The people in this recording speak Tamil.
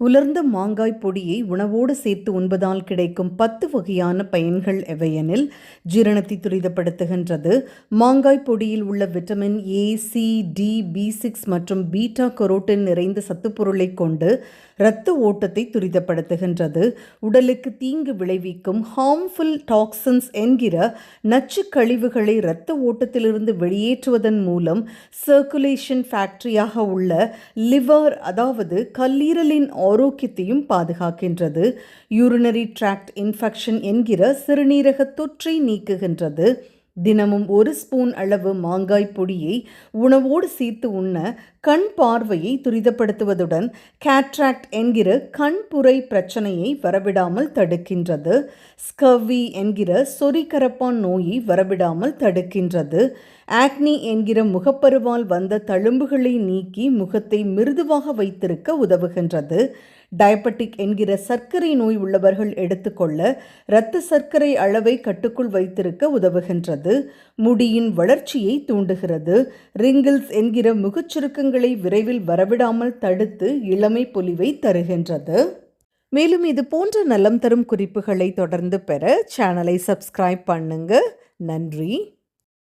உலர்ந்த மாங்காய் பொடியை உணவோடு சேர்த்து உண்பதால் கிடைக்கும் பத்து வகையான பயன்கள் எவையெனில் ஜீரணத்தை துரிதப்படுத்துகின்றது. மாங்காய் பொடியில் உள்ள vitamin A C D B six மற்றும் பீட்டா கரோட்டின் நிறைந்த சத்துப்பொருளை கொண்டு இரத்த ஓட்டத்தை துரிதப்படுத்துகின்றது. உடலுக்கு தீங்கு விளைவிக்கும் ஹார்ம்ஃபுல் டாக்ஸின்ஸ் என்கிற நச்சு கழிவுகளை இரத்த ஓட்டத்திலிருந்து வெளியேற்றுவதன் மூலம் சர்க்குலேஷன் ஃபேக்டரியாக உள்ள லிவர் அதாவது கல்லீரலின் ஆரோக்கியத்தையும் பாதுகாக்கின்றது. யூரினரி டிராக்ட் இன்ஃபெக்ஷன் என்கிற சிறுநீரக தொற்றை நீக்குகின்றது. தினமும் ஒரு ஸ்பூன் அளவு மாங்காய் பொடியை உணவோடு சேர்த்து உண்ண கண் பார்வையை துரிதப்படுத்துவதுடன் கேட்ராக்ட் என்கிற கண்புரை பிரச்சனையை வரவிடாமல் தடுக்கின்றது. ஸ்கவி என்கிற சொறிகரப்பான் நோயை வரவிடாமல் தடுக்கின்றது. ஆக்னி என்கிற முகப்பருவால் வந்த தழும்புகளை நீக்கி முகத்தை மிருதுவாக வைத்திருக்க உதவுகின்றது. டயபெட்டிக் என்கிற சர்க்கரை நோய் உள்ளவர்கள் எடுத்துக்கொள்ள இரத்த சர்க்கரை அளவை கட்டுக்குள் வைத்திருக்க உதவுகின்றது. முடியின் வளர்ச்சியை தூண்டுகிறது. ரிங்கிள்ஸ் என்கிற முகச்சுருக்கங்களை விரைவில் வரவிடாமல் தடுத்து இளமை பொலிவை தருகின்றது. மேலும் இது போன்ற நலம் தரும் குறிப்புகளை தொடர்ந்து பெற சேனலை சப்ஸ்கிரைப் பண்ணுங்க. நன்றி.